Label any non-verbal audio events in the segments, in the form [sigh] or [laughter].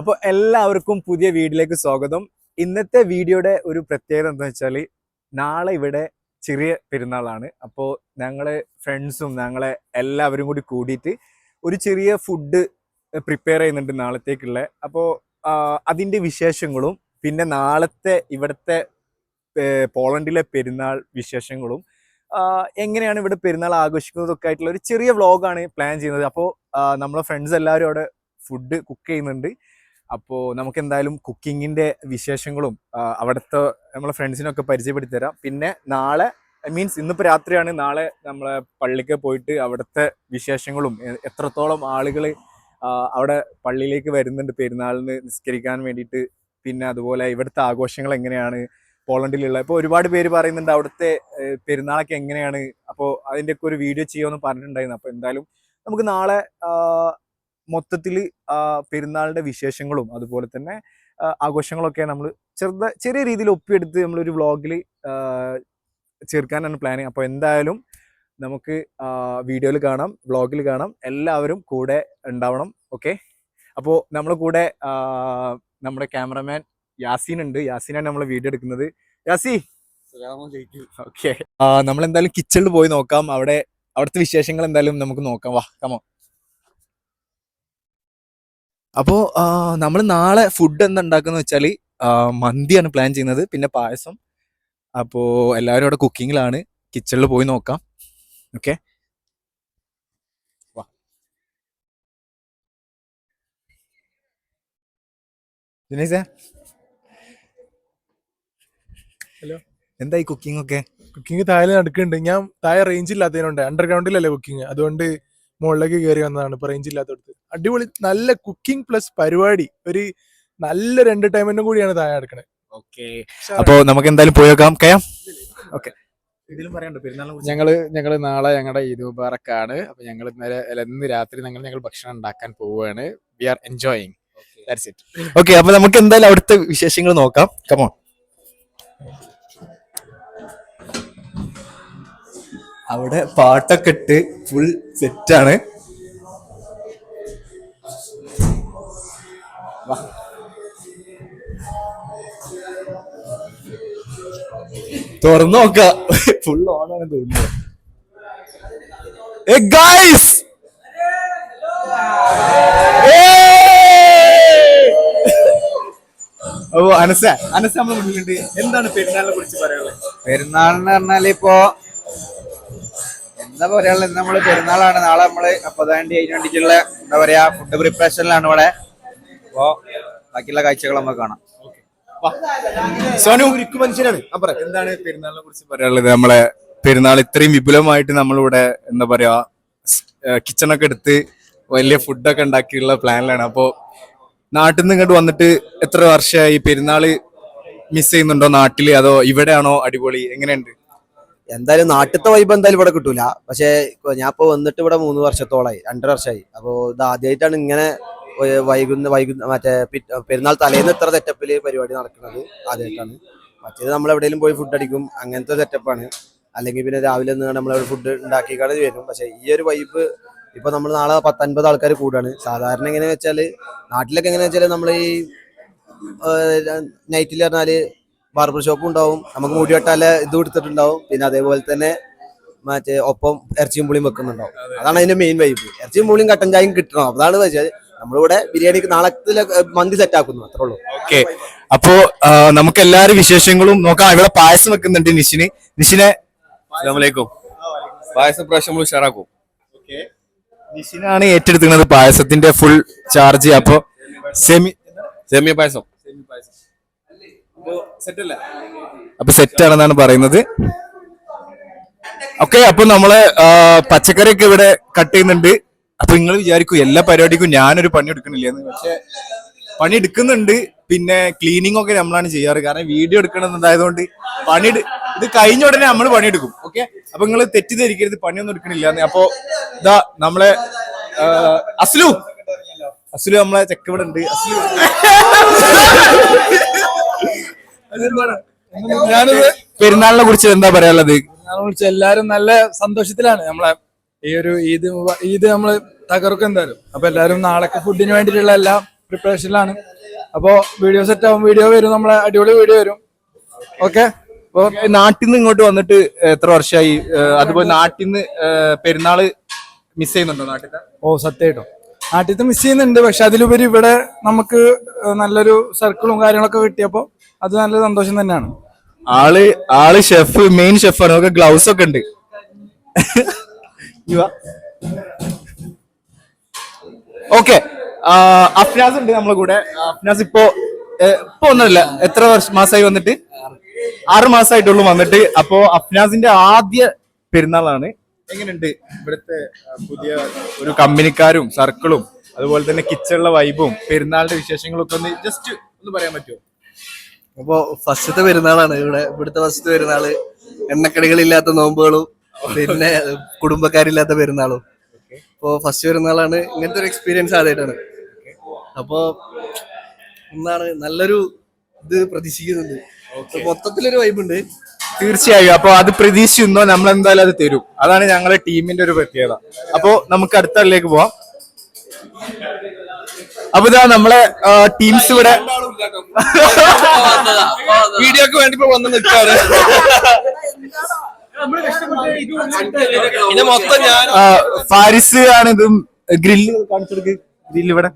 അപ്പോൾ എല്ലാവർക്കും പുതിയ വീഡിയോയിലേക്ക് സ്വാഗതം. ഇന്നത്തെ വീഡിയോയുടെ ഒരു പ്രത്യേകത എന്താ വെച്ചാൽ നാളെ ഇവിടെ ചെറിയ പെരുന്നാളാണ്. അപ്പോൾ ഞങ്ങളെ ഫ്രണ്ട്സും ഞങ്ങളെ എല്ലാവരും കൂടി കൂടിയിട്ട് ഒരു ചെറിയ ഫുഡ് പ്രിപ്പയർ ചെയ്യുന്നുണ്ട് നാളത്തേക്കുള്ള. അപ്പോൾ അതിന്റെ വിശേഷങ്ങളും പിന്നെ നാളത്തെ ഇവിടുത്തെ പോളണ്ടിലെ പെരുന്നാൾ വിശേഷങ്ങളും എങ്ങനെയാണ് ഇവിടെ പെരുന്നാൾ ആഘോഷിക്കുന്നതൊക്കെ ആയിട്ടുള്ള ഒരു ചെറിയ വ്ലോഗാണ് പ്ലാൻ ചെയ്യുന്നത്. അപ്പോൾ നമ്മളെ ഫ്രണ്ട്സ് എല്ലാവരും അവിടെ ഫുഡ് കുക്ക് ചെയ്യുന്നുണ്ട്. അപ്പോൾ നമുക്ക് എന്തായാലും കുക്കിങ്ങിന്റെ വിശേഷങ്ങളും അവിടുത്തെ നമ്മളെ ഫ്രണ്ട്സിനൊക്കെ പരിചയപ്പെടുത്തി തരാം പിന്നെ നാളെ മീൻസ് ഇന്നിപ്പോൾ രാത്രിയാണ് നാളെ നമ്മളെ പള്ളിക്ക് പോയിട്ട് അവിടുത്തെ വിശേഷങ്ങളും എത്രത്തോളം ആളുകൾ അവിടെ പള്ളിയിലേക്ക് വരുന്നുണ്ട് പെരുന്നാളിന് നിസ്കരിക്കാൻ വേണ്ടിയിട്ട് പിന്നെ അതുപോലെ ഇവിടുത്തെ ആഘോഷങ്ങൾ എങ്ങനെയാണ് പോളണ്ടിലുള്ള ഇപ്പോൾ ഒരുപാട് പേര് പറയുന്നുണ്ട് അവിടുത്തെ പെരുന്നാളൊക്കെ എങ്ങനെയാണ് അപ്പോൾ അതിന്റെയൊക്കെ ഒരു വീഡിയോ ചെയ്യുമെന്ന് പറഞ്ഞിട്ടുണ്ടായിരുന്നു. അപ്പോൾ എന്തായാലും നമുക്ക് നാളെ മൊത്തത്തിൽ പെരുന്നാളിന്റെ വിശേഷങ്ങളും അതുപോലെ തന്നെ ആഘോഷങ്ങളൊക്കെ നമ്മൾ ചെറുത ചെറിയ രീതിയിൽ ഒപ്പിയെടുത്ത് നമ്മളൊരു വ്ളോഗിൽ ചേർക്കാനാണ് പ്ലാനിങ് അപ്പോൾ എന്തായാലും നമുക്ക് വീഡിയോയിൽ കാണാം വ്ളോഗിൽ കാണാം. എല്ലാവരും കൂടെ ഉണ്ടാവണം ഓക്കെ? അപ്പോൾ നമ്മൾ കൂടെ നമ്മുടെ ക്യാമറമാൻ യാസീൻ ഉണ്ട്. യാസീനാണ് നമ്മൾ വീഡിയോ എടുക്കുന്നത്. യാസി! ഓക്കെ. നമ്മൾ എന്തായാലും കിച്ചണിൽ പോയി നോക്കാം. അവിടെ അവിടുത്തെ വിശേഷങ്ങൾ എന്തായാലും നമുക്ക് നോക്കാം. വാ കമോ അപ്പോ നമ്മൾ നാളെ ഫുഡ് എന്താ വെച്ചാൽ വെച്ചാൽ മന്തിയാണ് പ്ലാൻ ചെയ്യുന്നത്. പിന്നെ പായസം. അപ്പോ എല്ലാവരും അവിടെ കുക്കിങ്ങിലാണ് കിച്ചണിൽ പോയി നോക്കാം. Okay hello. എന്തായി കുക്കിംഗ് ഒക്കെ കുക്കിംഗ് താഴെ നടക്കുന്നുണ്ട് ഞാൻ താഴെ റേഞ്ച് ഇല്ലാത്തതിനുണ്ട് അണ്ടർഗ്രൗണ്ടിലല്ലേ കുക്കിംഗ് അതുകൊണ്ട് മുകളിലേക്ക് കയറി വന്നതാണ് ഇപ്പൊ റേഞ്ച് ഇല്ലാത്തടത്ത്. അടിപൊളി നല്ല കുക്കിംഗ് പ്ലസ് പരിപാടി. ഒരു നല്ലൊരു എന്റർടൈൻമെന്റും കൂടിയാണ് താഴെ നടക്കണത് ഓക്കെ അപ്പോ നമുക്ക് എന്തായാലും പോയി നോക്കാം. കയാം ഓക്കെ ഞങ്ങൾ ഞങ്ങൾ നാളെ ഞങ്ങളുടെ ഈദ് മുബാറക്കാണ് അപ്പൊ ഞങ്ങൾ ഇന്നലെ ഇന്ന് രാത്രി ഞങ്ങൾ ഞങ്ങൾ ഭക്ഷണം ഉണ്ടാക്കാൻ പോവുകയാണ് we are enjoying that's it okay അപ്പൊ നമുക്ക് എന്തായാലും അവിടുത്തെ വിശേഷങ്ങൾ നോക്കാം. കമോ അവിടെ പാട്ടൊക്കെ ഇട്ട് ഫുൾ സെറ്റാണ് തുറന്നു നോക്ക. ഫുൾ ഓൺ തോന്നുന്നു ഏ ഗൈസ് ഓ അനസ. അനസ നമ്മളെ മുന്നിലുണ്ട്. എന്താണ് പെരുന്നാളിനെ കുറിച്ച് പറയാനുള്ളത്? പെരുന്നാളിന് പറഞ്ഞാൽ ഇപ്പോ എന്താ പറയാ ഇന്ന് നമ്മൾ പെരുന്നാളാണ്. നാളെ നമ്മൾ അപ്പൊ തീയതി അതിന് വേണ്ടിയിട്ടുള്ള എന്താ പറയാ ഫുഡ് പ്രിപ്പറേഷനിലാണ് ഇവിടെ. അപ്പോ ബാക്കിയുള്ള കാഴ്ചകൾ നമുക്ക് കാണാം. സോനു മനുഷ്യനാണ്. എന്താണ് പെരുന്നാളിനെ കുറിച്ച് പറയാനുള്ളത്? നമ്മളെ പെരുന്നാൾ ഇത്രയും വിപുലമായിട്ട് നമ്മളിവിടെ എന്താ പറയാ കിച്ചണൊക്കെ എടുത്ത് വലിയ ഫുഡൊക്കെ ഉണ്ടാക്കിയുള്ള പ്ലാനിലാണ് അപ്പോ നാട്ടിൽ നിന്ന് ഇങ്ങോട്ട് വന്നിട്ട് എത്ര വർഷമായി പെരുന്നാൾ മിസ് ചെയ്യുന്നുണ്ടോ നാട്ടിൽ? അതോ ഇവിടെയാണോ അടിപൊളി? എങ്ങനെയുണ്ട്? എന്തായാലും നാട്ടിലത്തെ വൈബ് എന്തായാലും ഇവിടെ കിട്ടൂല. പക്ഷേ ഞാൻ ഇപ്പൊ വന്നിട്ട് ഇവിടെ മൂന്ന് വർഷത്തോളായി. രണ്ടര വർഷമായി അപ്പോൾ ഇത് ആദ്യമായിട്ടാണ് ഇങ്ങനെ വൈകുന്ന വൈകുന്ന മറ്റേ പെരുന്നാൾ തലേന്ന് ഇത്ര സെറ്റപ്പിൽ പരിപാടി നടക്കുന്നത് ആദ്യമായിട്ടാണ് മറ്റേത് നമ്മൾ എവിടെയെങ്കിലും പോയി ഫുഡ് അടിക്കും. അങ്ങനത്തെ സെറ്റപ്പാണ് അല്ലെങ്കിൽ പിന്നെ രാവിലെ നിന്ന് നമ്മൾ ഫുഡ് ഉണ്ടാക്കിക്കാട് വരും. പക്ഷേ ഈ ഒരു വൈബ് ഇപ്പൊ നമ്മൾ നാളെ പത്തൊൻപത് ആൾക്കാർ കൂടാണ്. സാധാരണ എങ്ങനെ വെച്ചാൽ നാട്ടിലൊക്കെ എങ്ങനെ വെച്ചാൽ നമ്മൾ ഈ നൈറ്റിൽ പറഞ്ഞാൽ ബാർബർ ഷോപ്പ് ഉണ്ടാവും. നമുക്ക് മുടി വെട്ടാല ഇത് കൊടുത്തിട്ടുണ്ടാവും പിന്നെ അതേപോലെ തന്നെ മറ്റേ ഒപ്പം ഇറച്ചിയും പുളിയും വെക്കുന്നുണ്ടാവും. അതാണ് അതിന്റെ മെയിൻ വൈബ് ഇറച്ചിയും പുളിയും കട്ടൻ ചായയും കിട്ടണം. അതാണ് വെച്ചാൽ നമ്മളിവിടെ ബിരിയാണിക്ക് നാളത്തിലെ മന്തി സെറ്റ് ആക്കുന്നു. അത്രേ ഉള്ളൂ. ഓക്കെ. അപ്പോ നമുക്ക് എല്ലാവരും വിശേഷങ്ങളും നോക്കാം. ഇവിടെ പായസം വെക്കുന്നുണ്ട് നിഷിന്. നിഷിനെ അസ്സലാമലൈക്കും. പായസം പ്രാവശ്യം നമ്മൾ ഉഷാറാക്കും. നിഷിനാണ് ഏറ്റെടുക്കുന്നത് പായസത്തിന്റെ ഫുൾ ചാർജ് അപ്പോ സെമി സെമിയ പായസം. സെമി പായസം. അപ്പൊ സെറ്റ് ആണെന്നാണ് പറയുന്നത്. ഓക്കെ അപ്പൊ നമ്മൾ പച്ചക്കറി പച്ചക്കറിയൊക്കെ ഇവിടെ കട്ട് ചെയ്യുന്നുണ്ട്. അപ്പൊ നിങ്ങൾ വിചാരിക്കും എല്ലാ പരിപാടിക്കും ഞാനൊരു പണി എടുക്കുന്നില്ല എന്ന് പക്ഷെ പണി എടുക്കുന്നുണ്ട്. പിന്നെ ക്ലീനിങ് ഒക്കെ നമ്മളാണ് ചെയ്യാറ്. കാരണം വീഡിയോ എടുക്കണമെന്നുണ്ടായതുകൊണ്ട് പണി ഇത് കഴിഞ്ഞ ഉടനെ നമ്മൾ പണിയെടുക്കും ഓക്കെ? അപ്പൊ നിങ്ങൾ തെറ്റിദ്ധരിക്കരുത്. പണിയൊന്നും എടുക്കണില്ല അപ്പോ ഇതാ നമ്മളെ അസ്ലു. അസ്ലു നമ്മളെ ചെക്ക് ഇവിടെ ഉണ്ട് അസ്ലു. ഞാനിത് പെരുന്നാളിനെ കുറിച്ച് എന്താ പറയാനുള്ളത്? പെരുന്നാളിനെ കുറിച്ച് എല്ലാരും നല്ല സന്തോഷത്തിലാണ്. നമ്മളെ ഈ ഒരു ഈദ് ഈദ് നമ്മൾ തകർക്കും എന്തായാലും. അപ്പൊ എല്ലാരും നാളൊക്കെ ഫുഡിന് വേണ്ടിയിട്ടുള്ള എല്ലാം പ്രിപ്പറേഷനിലാണ് അപ്പോ വീഡിയോ സെറ്റ് ആവും വീഡിയോ വരും നമ്മളെ അടിപൊളി വീഡിയോ വരും. ഓക്കെ അപ്പൊ നാട്ടിൽ നിന്ന് ഇങ്ങോട്ട് വന്നിട്ട് എത്ര വർഷമായി അതുപോലെ നാട്ടിൽ നിന്ന് പെരുന്നാൾ മിസ് ചെയ്യുന്നുണ്ടോ നാട്ടിൽ ഓ സത്യമായിട്ടും. നാട്ടിൽ മിസ് ചെയ്യുന്നുണ്ട്. പക്ഷെ അതിലുപരി ഇവിടെ നമുക്ക് നല്ലൊരു സർക്കിളും കാര്യങ്ങളൊക്കെ കിട്ടിയപ്പോൾ അത് നല്ല സന്തോഷം തന്നെയാണ്. ആൾ ആൾ ഷെഫ് മെയിൻ ഷെഫാണ് ഒക്കെ ഗ്ലൗസ് ഒക്കെ ഉണ്ട്. ഓക്കെ അഫ്നാസ് ഉണ്ട് നമ്മളെ കൂടെ. അഫ്നാസ് ഇപ്പോ ഇപ്പൊ ഒന്നല്ല എത്ര വർഷം മാസമായി വന്നിട്ട്? ആറ് മാസമായിട്ടുള്ളൂ വന്നിട്ട്. അപ്പോ അഫ്നാസിന്റെ ആദ്യ പെരുന്നാളാണ്. എങ്ങനെയുണ്ട് ഇവിടുത്തെ പുതിയ ഒരു കമ്പനിക്കാരും സർക്കിളും അതുപോലെ തന്നെ കിച്ചണിലെ വൈബും പെരുന്നാളിന്റെ വിശേഷങ്ങളൊക്കെ ഒന്ന് ജസ്റ്റ് ഒന്ന് പറയാൻ പറ്റുമോ? അപ്പോ ഫസ്റ്റത്തെ പെരുന്നാളാണ്. ഇവിടെ ഇവിടുത്തെ ഫസ്റ്റത്തെ പെരുന്നാൾ. എണ്ണക്കടികളില്ലാത്ത നോമ്പുകളും പിന്നെ കുടുംബക്കാരില്ലാത്ത പെരുന്നാളും. അപ്പോ ഫസ്റ്റ് പെരുന്നാളാണ്. ഇങ്ങനത്തെ ഒരു എക്സ്പീരിയൻസ് ആദ്യമായിട്ടാണ്. അപ്പോ എന്താണ് നല്ലൊരു ഇത് പ്രതീക്ഷിക്കുന്നുണ്ട്. മൊത്തത്തിലൊരു വൈബുണ്ട് തീർച്ചയായും. അപ്പൊ അത് പ്രതീക്ഷിക്കുന്നോ നമ്മൾ എന്തായാലും അത് തരും. അതാണ് ഞങ്ങളുടെ ടീമിന്റെ ഒരു പ്രത്യേകത. അപ്പോ നമുക്ക് അടുത്തതിലേക്ക് പോവാം. അപ്പൊ ഇതാ നമ്മളെ ടീംസ് ഇവിടെ വീഡിയോക്ക് വേണ്ടി ഇപ്പൊ വന്ന് നിൽക്കാറ് ഇത് മൊത്തം ഞാൻ ഫാരിസ് ആണ് ഇത്. ഗ്രില്ല് കാണിച്ചെടുക്ക് ഗ്രില്ല് ഇവിടെ.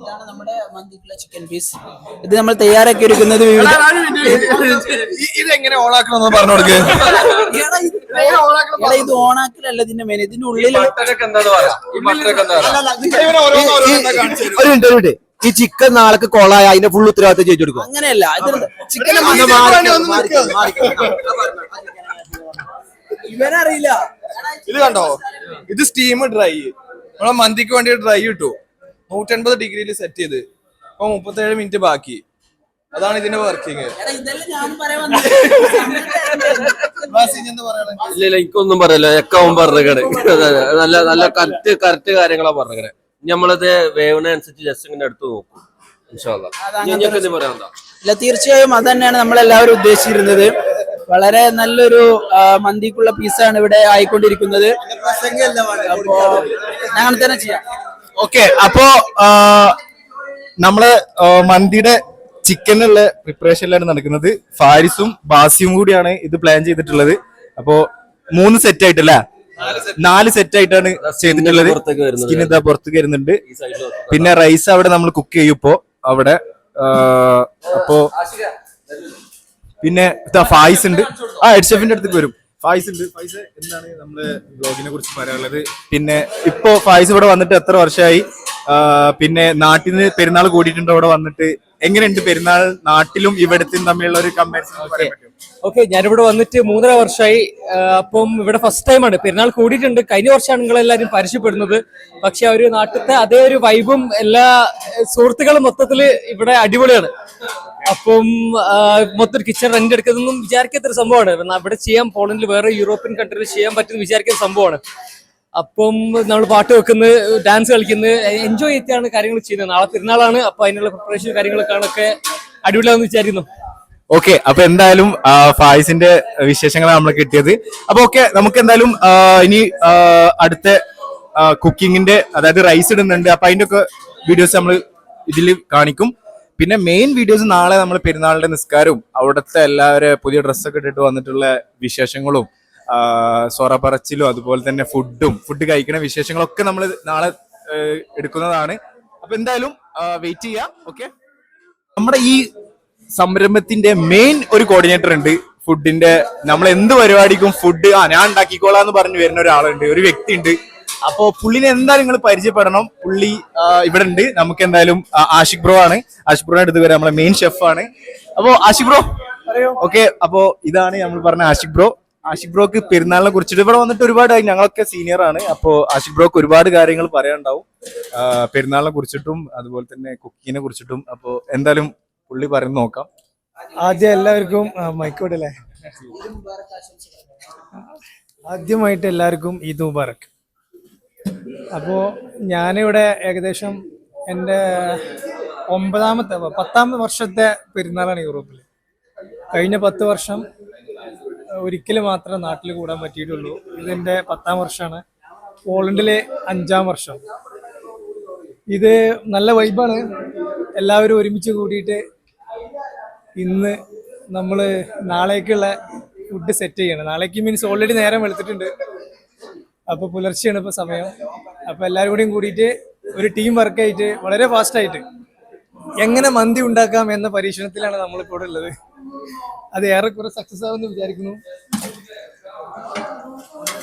ഇതാണ് നമ്മുടെ മന്തിക്കുള്ള ചിക്കൻ പീസ് ഇത് നമ്മൾ തയ്യാറാക്കി എടുക്കുന്നത് വിവിധ ഇതെങ്ങനെ ഓണാക്കണം പറഞ്ഞു കൊടുക്ക്. എടാ, ഇത് എടാ, ഇത് ഓണാക്കലല്ല ഇതിന്റെ മെയിൻ ഇതിന്റെ ഉള്ളിൽ ഒരു മിനിറ്റ് ഒരു മിനിറ്റ്. ഈ ചിക്കൻ നാളേക്ക് കൊളായ അതിന്റെ ഫുൾ ഉത്തരവാദിത്തം ചെയ്തു കൊടുക്കും അങ്ങനെയല്ല ഇത് ചിക്കൻ ഇവനറിയില്ല. ഇത് കണ്ടോ? ഇത് സ്റ്റീം ഡ്രൈ നമ്മളെ മന്തിക്ക് വേണ്ടി ഡ്രൈ ഇട്ടു. നൂറ്റൻപത് ഡിഗ്രിയിൽ സെറ്റ് ചെയ്ത്. ഇപ്പൊ മുപ്പത്തേഴ് മിനിറ്റ് ബാക്കി. അതാണ് ഇതിന്റെ വർക്കിംഗ് ഇല്ല ഇല്ല എനിക്കൊന്നും പറയല്ല. എക്കാവും പറഞ്ഞേ നല്ല നല്ല കറക്റ്റ് കറക്റ്റ് കാര്യങ്ങളാ പറഞ്ഞേക്കണേ നമ്മളത് വേവിനനുസരിച്ച് ജസ്റ്റ് ഇങ്ങനെ എടുത്ത് നോക്കും. ഇല്ല തീർച്ചയായും അത് തന്നെയാണ് നമ്മൾ എല്ലാവരും ഉദ്ദേശിച്ചിരുന്നത്. വളരെ നല്ലൊരു മന്തിക്കുള്ള പീസാണ് ഇവിടെ ആയിക്കൊണ്ടിരിക്കുന്നത്. അപ്പോ അങ്ങനെ തന്നെ ചെയ്യാം. ഓക്കെ അപ്പോ നമ്മൾ മന്തിയുടെ ചിക്കനുള്ള എല്ലാം നടക്കുന്നത്. ഫാരിസും ബാസിയും കൂടിയാണ് ഇത് പ്ലാൻ ചെയ്തിട്ടുള്ളത്. അപ്പോ മൂന്ന് സെറ്റ് ആയിട്ടല്ലേ? നാല് സെറ്റ് ആയിട്ടാണ് ചെയ്തിട്ടുള്ളത്. സ്കിൻ ഇതാ പുറത്തേക്ക് വരുന്നുണ്ട്. പിന്നെ റൈസ് അവിടെ നമ്മൾ കുക്ക് ചെയ്യും ഇപ്പോ. അവിടെ അപ്പോ പിന്നെ ഫായിസ് ഉണ്ട്. ആ ഹെഡ് ഷെഫിന്റെ അടുത്തേക്ക് വരും. ഫായിസ് ഉണ്ട്. ഫായിസ് എന്താണ് നമ്മൾ ബ്ലോഗിനെ കുറിച്ച് പറയാനുള്ളത്? പിന്നെ ഇപ്പോ ഫായിസ് ഇവിടെ വന്നിട്ട് എത്ര വർഷമായി? പിന്നെ നാട്ടിൽ നിന്ന് പെരുന്നാൾ കൂടിയിട്ടുണ്ട് അവിടെ വന്നിട്ട്. എങ്ങനെയുണ്ട് പെരുന്നാൾ നാട്ടിലും ഇവിടത്തും തമ്മിലുള്ള ഒരു കമ്പാരിസൺ ഓക്കെ ഞാനിവിടെ വന്നിട്ട് മൂന്നര വർഷമായി അപ്പം ഇവിടെ ഫസ്റ്റ് ടൈമാണ് പെരുന്നാൾ കൂടിയിട്ടുണ്ട്. കഴിഞ്ഞ വർഷമാണ് നിങ്ങൾ എല്ലാവരും പരിചയപ്പെടുന്നത്. പക്ഷെ ആ ഒരു നാട്ടിലത്തെ അതേ ഒരു വൈബും എല്ലാ സുഹൃത്തുക്കളും മൊത്തത്തിൽ ഇവിടെ അടിപൊളിയാണ്. അപ്പം മൊത്തം കിച്ചൺ റെന്റ് എടുക്കുന്നതൊന്നും വിചാരിക്കാത്തൊരു സംഭവമാണ്. ഇവിടെ അവിടെ ചെയ്യാൻ പോളണ്ടിൽ വേറെ യൂറോപ്യൻ കൺട്രിയിൽ ചെയ്യാൻ പറ്റുന്ന വിചാരിക്കുന്ന സംഭവമാണ്. അപ്പം നമ്മൾ പാട്ട് വെക്കുന്നത് ഡാൻസ് കളിക്കുന്നത് എൻജോയ് ചെയ്തിട്ടാണ് കാര്യങ്ങൾ ചെയ്യുന്നത്. നാളെ പെരുന്നാളാണ് അപ്പൊ അതിനുള്ള പ്രിപ്പറേഷൻ കാര്യങ്ങളൊക്കെ അടിപൊളിയാണെന്ന് വിചാരിക്കുന്നു. ഓക്കെ അപ്പൊ എന്തായാലും ഫായിസിന്റെ വിശേഷങ്ങളാണ് നമ്മൾ കിട്ടിയത്. അപ്പൊ ഓക്കെ നമുക്ക് എന്തായാലും ഇനി അടുത്ത കുക്കിങ്ങിന്റെ അതായത് റൈസ് ഇടുന്നുണ്ട്. അപ്പൊ അതിന്റെ ഒക്കെ വീഡിയോസ് നമ്മൾ ഇതിൽ കാണിക്കും. പിന്നെ മെയിൻ വീഡിയോസ് നാളെ നമ്മൾ പെരുന്നാളിന്റെ നിസ്കാരവും അവിടുത്തെ എല്ലാവരും പുതിയ ഡ്രസ്സൊക്കെ ഇട്ടിട്ട് വന്നിട്ടുള്ള വിശേഷങ്ങളും ആ, സൊറ പറച്ചിലും അതുപോലെ തന്നെ ഫുഡും ഫുഡ് കഴിക്കുന്ന വിശേഷങ്ങളൊക്കെ നമ്മൾ നാളെ എടുക്കുന്നതാണ്. അപ്പൊ എന്തായാലും വെയിറ്റ് ചെയ്യാം ഓക്കെ നമ്മുടെ ഈ സംരംഭത്തിന്റെ മെയിൻ ഒരു കോർഡിനേറ്റർ ഉണ്ട്. ഫുഡിന്റെ നമ്മൾ എന്ത് പരിപാടിക്കും ഫുഡ് ആ ഞാൻ ഉണ്ടാക്കിക്കോളാം എന്ന് പറഞ്ഞു വരുന്ന ഒരാളുണ്ട് ഒരു വ്യക്തി ഉണ്ട് അപ്പോ പുള്ളിനെ എന്തായാലും നിങ്ങൾ പരിചയപ്പെടണം. പുള്ളി ഇവിടെ ഉണ്ട്. നമുക്ക് എന്തായാലും ആഷിക് ആഷിഖ് ബ്രോ ആണ്. ആഷിഖ് ബ്രോയുടെ അടുത്ത് വരാം നമ്മളെ മെയിൻ ഷെഫ് ആണ്. അപ്പോ ആഷിഖ് ബ്രോ ഓക്കെ അപ്പോ ഇതാണ് നമ്മൾ പറഞ്ഞ ആഷിഖ് ബ്രോ ആഷിഖ് ബ്രോക്ക് പെരുന്നാളിനെ കുറിച്ചിട്ട് ഇവിടെ വന്നിട്ട് ഒരുപാട് ഞങ്ങളൊക്കെ സീനിയർ ആണ്. അപ്പോ ആഷിഖ് ബ്രോക്ക് ഒരുപാട് കാര്യങ്ങൾ പറയാനുണ്ടാവും. പെരുന്നാളിനെ കുറിച്ചിട്ടും അതുപോലെ തന്നെ കുക്കിങ്ങിനെ കുറിച്ചിട്ടും. അപ്പോ എന്തായാലും പുള്ളി പറഞ്ഞു നോക്കാം. ആദ്യം എല്ലാവർക്കും മൈക്കോട്ടല്ലേ ആദ്യമായിട്ട് എല്ലാവർക്കും ഈദ് മുബാറക്ക് അപ്പോൾ ഞാനിവിടെ ഏകദേശം എന്റെ ഒമ്പതാമത്തെ പത്താമത്തെ വർഷത്തെ പെരുന്നാളാണ് യൂറോപ്പിൽ കഴിഞ്ഞ പത്ത് വർഷം ഒരിക്കൽ മാത്രമേ നാട്ടിൽ കൂടാൻ പറ്റിയിട്ടുള്ളൂ. ഇതിന്റെ പത്താം വർഷമാണ് പോളണ്ടിലെ അഞ്ചാം വർഷം. ഇത് നല്ല വൈബാണ്. എല്ലാവരും ഒരുമിച്ച് കൂടിയിട്ട് ഇന്ന് നമ്മൾ നാളേക്കുള്ള ഫുഡ് സെറ്റ് ചെയ്യണം. നാളേക്ക് മീൻസ് ഓൾറെഡി നേരം വെളുത്തിട്ടുണ്ട്. അപ്പോൾ പുലർച്ചെയാണ് ഇപ്പോൾ സമയം. അപ്പോൾ എല്ലാവരും കൂടിയും കൂടിയിട്ട് ഒരു ടീം വർക്കായിട്ട് വളരെ ഫാസ്റ്റായിട്ട് എങ്ങനെ മന്തി ഉണ്ടാക്കാം എന്ന പരീക്ഷണത്തിലാണ് നമ്മളിപ്പോൾ ഉള്ളത്. അത് ഏറെക്കുറെ സക്സസ് ആവുമെന്ന് വിചാരിക്കുന്നു.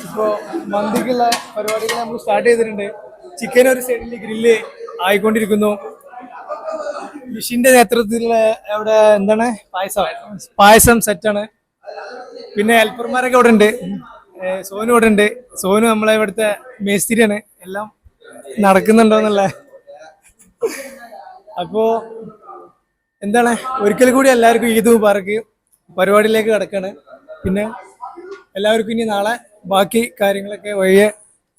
ഇപ്പോൾ മന്തിക്കുള്ള പരിപാടികൾ നമ്മൾ സ്റ്റാർട്ട് ചെയ്തിട്ടുണ്ട്. ചിക്കൻ ഒരു സൈഡിൽ ഗ്രില്ല് ആയിക്കൊണ്ടിരിക്കുന്നു. മിഷിന്റെ നേതൃത്വത്തിലുള്ള അവിടെ എന്താണ്? പായസം. പായസം സെറ്റാണ് പിന്നെ ഹെൽപ്പർമാരൊക്കെ അവിടെ ഉണ്ട്. സോനു ഇവിടെ ഉണ്ട്. സോനു നമ്മളെ ഇവിടുത്തെ മേസ്തിരിയാണ്. എല്ലാം നടക്കുന്നുണ്ടോന്നുള്ള അപ്പോ എന്താണ്? ഒരിക്കൽ കൂടി എല്ലാവർക്കും ഈദ് മുബാറക്ക് പരിപാടിയിലേക്ക് കിടക്കാണ്. പിന്നെ എല്ലാവർക്കും ഇനി നാളെ ബാക്കി കാര്യങ്ങളൊക്കെ വഴിയെ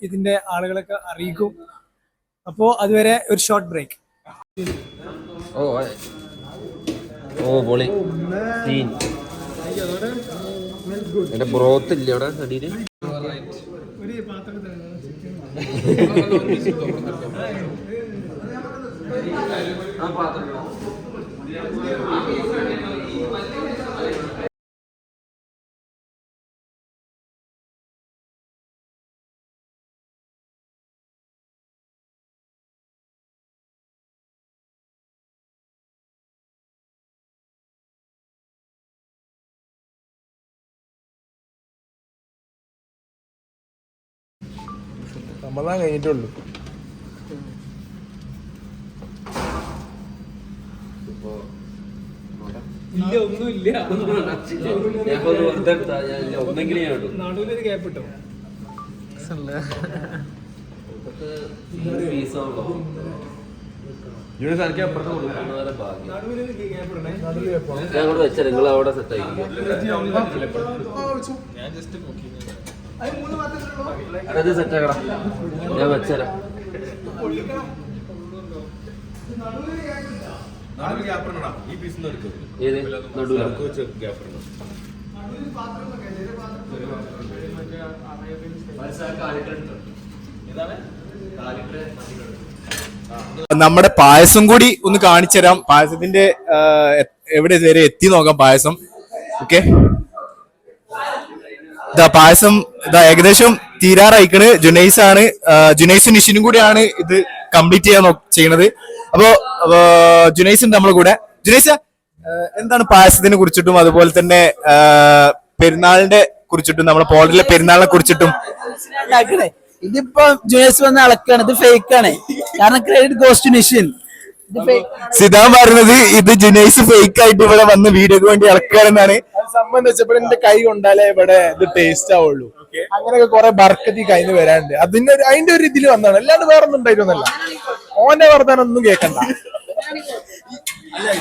ഇതിന്റെ ആളുകളൊക്കെ അറിയിക്കും. അപ്പോൾ അതുവരെ ഒരു ഷോർട്ട് ബ്രേക്ക് ഓ പാത്രം ഓ പൊളി. തീൻ എന്റെ ബ്രോത്ത് ഇല്ല അവിടെ അടിയിൽ റമദാൻ കഴിഞ്ഞിട്ടുള്ളൂ ഇല്ല ഒന്നുമില്ല. ഞാൻ ഒന്ന് വെറുതെ എടുത്താ ഞാൻ ഇല്ല, ഒന്നെങ്കിലും ഞാൻ ഇടും നടുവിലൊരു ഗ്യാപ്പ് ഇടണേ. ഞാൻ അങ്ങോട്ട് വെച്ചാൽ നിങ്ങൾ അവിടെ സെറ്റ് ആയിരിക്കും. അത് സെറ്റ് ആക്കടാ. ഞാൻ വെച്ചരാം. ഏത്? നടുവിലോ? നമ്മുടെ പായസം കൂടി ഒന്ന് കാണിച്ചു തരാം. പായസത്തിന്റെ എവിടെ വരെ എത്തി നോക്കാം പായസം. ഓക്കെ. ഇതാ പായസം ഇതാ ഏകദേശം തീരാറായിക്കണ്. ജുനൈസ് ആണ് ജുനൈസ് നിഷിനും കൂടിയാണ് ഇത് കംപ്ലീറ്റ് ചെയ്യാൻ ചെയ്യണത്. അപ്പോ ജുനൈസ് ഉണ്ട് നമ്മളെ കൂടെ. ജുനൈസ് എന്താണ് പായസത്തിനെ കുറിച്ചിട്ടും അതുപോലെ തന്നെ പെരുന്നാളിന്റെ കുറിച്ചിട്ടും നമ്മുടെ പോളിലെ പെരുന്നാളിനെ കുറിച്ചിട്ടും? ഇതിപ്പോ ജുനൈസ് വന്ന് അളക്കാണ്. ഇത് ഫേക്ക് ആണ്. കാരണം ക്രെഡിറ്റ് ഗോസ്റ്റ് മെഷീൻ ഇത് fake. സിതാൻ പറഞ്ഞത് ഇത് ജുനൈസ് ഫേക്ക് ആയിട്ട് ഇവിടെ വന്ന് വീഡിയോക്ക് വേണ്ടി ഇളക്കുകയാണെന്നാണ് അത് സംബന്ധിച്ചപ്പോൾ എന്റെ കൈ കൊണ്ടാലേ ഇവിടെ ഇത് ടേസ്റ്റ് ആവുള്ളൂ. അങ്ങനെയൊക്കെ കുറെ ബർക്കത്തി കഴിഞ്ഞ് വരാണ്ട് അതിന്റെ ഒരു അതിന്റെ ഒരു ഇതിൽ വന്നാണ് അല്ലാണ്ട് വേറെ ഒന്നും ഉണ്ടായിരുന്നല്ല. ഓന്റെ വർത്താനം ഒന്നും കേൾക്കണ്ട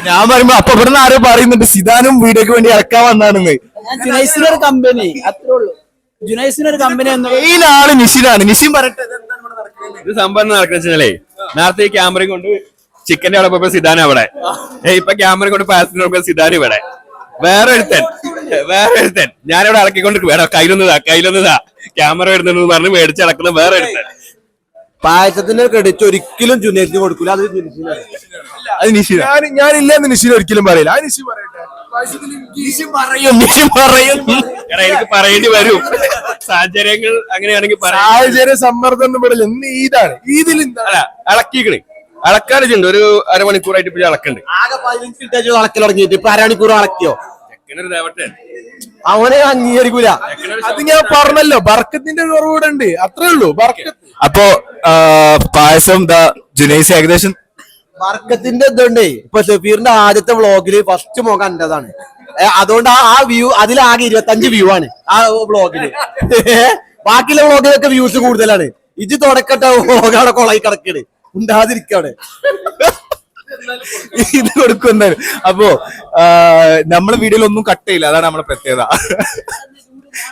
ഞാൻ പറയുമ്പോ അപ്പൊ ഇവിടുന്ന് ആരോ പറയുന്നുണ്ട് സിദാനും വീടേക്ക് വേണ്ടി ഇറക്കാൻ വന്നാണെന്ന്. ഞാൻ ജുനൈസിന് ഒരു കമ്പനി അത്രേ ഉള്ളൂ. ജുനൈസിന് ഒരു കമ്പനി മെയിൻ ആൾ നിഷിനാണ് നിഷിൻ പറയട്ടെ ഇത് സംഭവം നടക്കുന്ന നേരത്തെ ഈ ക്യാമറയും കൊണ്ട് ചിക്കന്റെ അവിടെ പോയപ്പോ സിദാൻ അവിടെ. ഇപ്പൊ ക്യാമറ കൊണ്ട് പാസിന് നോക്കുമ്പോ സിദാൻ ഇവിടെ. വേറെ ഒരുത്തൻ. [laughs] വേറെ ഒരുത്തൻ. ഞാനിവിടെ ഇളക്കിക്കൊണ്ട് വേണം കയ്യിലൊന്നതാ കയ്യിലൊന്നതാ ക്യാമറ വരുന്നെന്ന് പറഞ്ഞ് മേടിച്ച് ഇളക്കുന്ന വേറെ ഒരുത്തൻ. പായസത്തിന്റെ ക്രെഡിറ്റ് ഒരിക്കലും ജുനേറ്റിന് കൊടുക്കില്ല അത് ഞാനില്ല അത് നിഷിന. ഞാൻ ഒരിക്കലും പറയില്ല. ആ നിഷി പറയട്ടെ. നിഷിൻ പറയും. പറയും എടാ എനിക്ക് പറയേണ്ടി വരും. സാഹചര്യങ്ങൾ അങ്ങനെയാണെങ്കിൽ പറയാം. സാഹചര്യ സമ്മർദ്ദം പെടില്ല ഇന്ന് ഈദാണ്. ഈദിൽ ഇളക്കിക്കണേ ഇളക്കാനുണ്ട് ഒരു അരമണിക്കൂറായിട്ട് ഇപ്പൊ അളക്കണ്ട് ആകെ പതിനഞ്ച് മിനിറ്റ് അളക്കൽ തുടങ്ങിയിട്ട്. ഇപ്പൊ അരമണിക്കൂർ അളക്കിയോ അവനെ അംഗീകരിക്കൂല. അത് ഞാൻ പറഞ്ഞല്ലോ ബർക്കത്തിന്റെ ഒരു കുറവ് ഉണ്ട് അത്രേ ഉള്ളൂ ബർക്കത്ത്. അപ്പോ പായസം ജുനൈസ് ഏകദേശം? ബർക്കത്തിന്റെ ഇതുണ്ട്. ഇപ്പൊ ഷഫീറിന്റെ ആദ്യത്തെ വ്ളോഗിൽ ഫസ്റ്റ് മുഖം എന്റേതാണ് അതുകൊണ്ട് ആ ആ വ്യൂ അതിലാകെ ഇരുപത്തഞ്ച് വ്യൂ ആണ് ആ വ്ളോഗിൽ ബാക്കിയുള്ള വ്ളോഗിലൊക്കെ വ്യൂസ് കൂടുതലാണ്. ഇത് തുടക്കട്ടെ വ്ളോഗ് അവിടെ കൊളായി കിടക്കണ്. ഉണ്ടാതിരിക്കാണ് ഇത് കൊടുക്കും എന്തായാലും അപ്പോ നമ്മളെ വീഡിയോയിൽ ഒന്നും കട്ട് ചെയ്യില്ല. അതാണ് നമ്മളെ പ്രത്യേകത.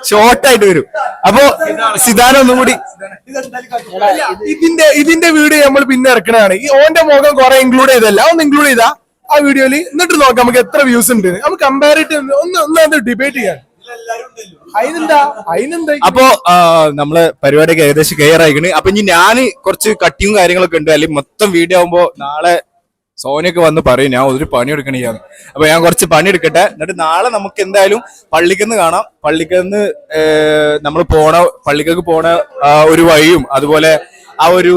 ഷോർട്ടായിട്ട് വരും. അപ്പോ സിതാന ഒന്നും കൂടി ഇതിന്റെ ഇതിന്റെ വീഡിയോ നമ്മൾ പിന്നെ ഇറക്കണതാണ്. ഈ ഓന്റെ മുഖം കുറെ ഇൻക്ലൂഡ് ചെയ്തല്ല ഒന്ന് ഇൻക്ലൂഡ് ചെയ്താ ആ വീഡിയോയിൽ എന്നിട്ട് നോക്കാം നമുക്ക് എത്ര വ്യൂസ് ഉണ്ട്. നമുക്ക് കമ്പാരിറ്റീവ് ഒന്ന് ഒന്ന് ഡിബേറ്റ് ചെയ്യാൻ അപ്പോ നമ്മൾ പരിപാടിയൊക്കെ ഏകദേശം ക്ലിയർ ആയിക്കണ്. അപ്പൊ ഇനി ഞാൻ കുറച്ച് കട്ടിയും കാര്യങ്ങളൊക്കെ ഉണ്ട്. അല്ലെങ്കിൽ മൊത്തം വീഡിയോ ആവുമ്പോ നാളെ സോനിയൊക്കെ വന്ന് പറയും ഞാൻ ഒരു പണി ചെയ്യാന്ന് അപ്പൊ ഞാൻ കുറച്ച് പണി എടുക്കട്ടെ. എന്നിട്ട് നാളെ നമുക്ക് എന്തായാലും പള്ളിക്കന്ന് കാണാം. പള്ളിക്കന്ന് നമ്മൾ പോണ പള്ളിക്കൊക്കെ പോണ ഒരു വഴിയും അതുപോലെ ആ ഒരു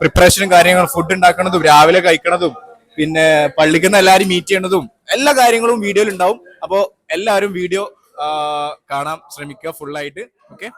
പ്രിപ്പറേഷനും കാര്യങ്ങളും ഫുഡ് ഉണ്ടാക്കണതും രാവിലെ കഴിക്കണതും പിന്നെ പള്ളിക്കന്ന് എല്ലാവരും മീറ്റ് ചെയ്യണതും എല്ലാ കാര്യങ്ങളും വീഡിയോയിൽ ഉണ്ടാവും. അപ്പോൾ എല്ലാവരും വീഡിയോ കാണാൻ ശ്രമിക്കുക ഫുള്ളായിട്ട് ഓക്കെ